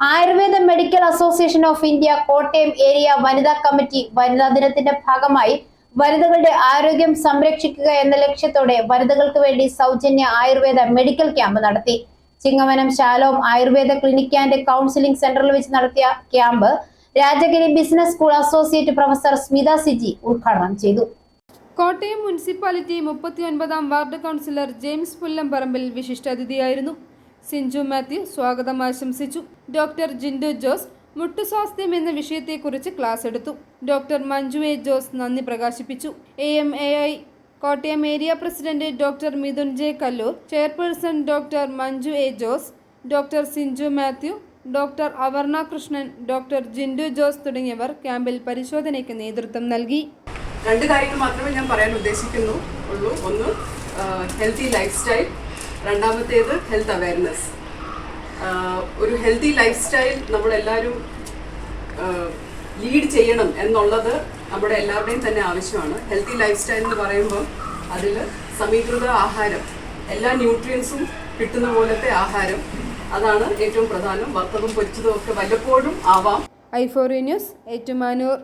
Ayurveda medical association of India Kottayam area വനിതാ committee വനിതാ ദിനത്തിന്റെ ഭാഗമായി വനിതകളുടെ ആരോഗ്യം സംരക്ഷിക്കുക എന്ന ലക്ഷ്യത്തോടെ വനിതകൾക്ക് വേണ്ടി സൗജന്യ ആയുർവേദ മെഡിക്കൽ ക്യാമ്പ് നടത്തി. Chingavanam Shalom Ayurveda clinic and counselling സെന്ററിൽ വെച്ച് നടത്തിയ camp Rajagiri business school associate professor Smitha Siji ഉദ്ഘാടനം ചെയ്തു. കോട്ടയം മുനിസിപ്പാലിറ്റി മുപ്പത്തിയൊൻപതാം വാർഡ് കൗൺസിലർ ജെയിംസ് പുല്ലംപറമ്പിൽ വിശിഷ്ടാതിഥിയായിരുന്നു. സിഞ്ചു മാത്യു സ്വാഗതം ആശംസിച്ചു. ഡോക്ടർ ജിൻഡു ജോസ് മുട്ടുസ്വാസ്ഥ്യം എന്ന വിഷയത്തെക്കുറിച്ച് ക്ലാസ് എടുത്തു. ഡോക്ടർ മഞ്ജു എ ജോസ് നന്ദി പ്രകാശിപ്പിച്ചു. A M A I Kottayam area president doctor Mithun J Kallur chairperson doctor Manju A Jose doctor Sinchu Mathew doctor Avarna Krishnan doctor Jindu Jose തുടങ്ങിയവർ ക്യാമ്പിൽ പരിശോധനയ്ക്ക് നേതൃത്വം നൽകി. രണ്ട് കാര്യങ്ങൾ മാത്രമേ ഞാൻ പറയാൻ ഉദ്ദേശിക്കുന്നു ഉള്ളൂ ഒന്ന് ഹെൽത്തി ലൈഫ് സ്റ്റൈൽ രണ്ടാമത്തേത് ഹെൽത്ത് അവയർനെസ് ഒരു ഹെൽത്തി ലൈഫ് സ്റ്റൈൽ നമ്മളെല്ലാവരും ലീഡ് ചെയ്യണം എന്നുള്ളത് നമ്മുടെ എല്ലാവരുടെയും തന്നെ ആവശ്യമാണ്. ഹെൽത്തി ലൈഫ് സ്റ്റൈൽ എന്ന് പറയുമ്പോൾ അതിൽ സമീകൃത ആഹാരം എല്ലാ ന്യൂട്രിയൻസും കിട്ടുന്ന പോലത്തെ ആഹാരം അതാണ് ഏറ്റവും പ്രധാനം. വറുത്തതും പൊരിച്ചതും ഒക്കെ വല്ലപ്പോഴും ആവാം. ഐഫോറി ന്യൂസ് ഏറ്റുമാനൂർ.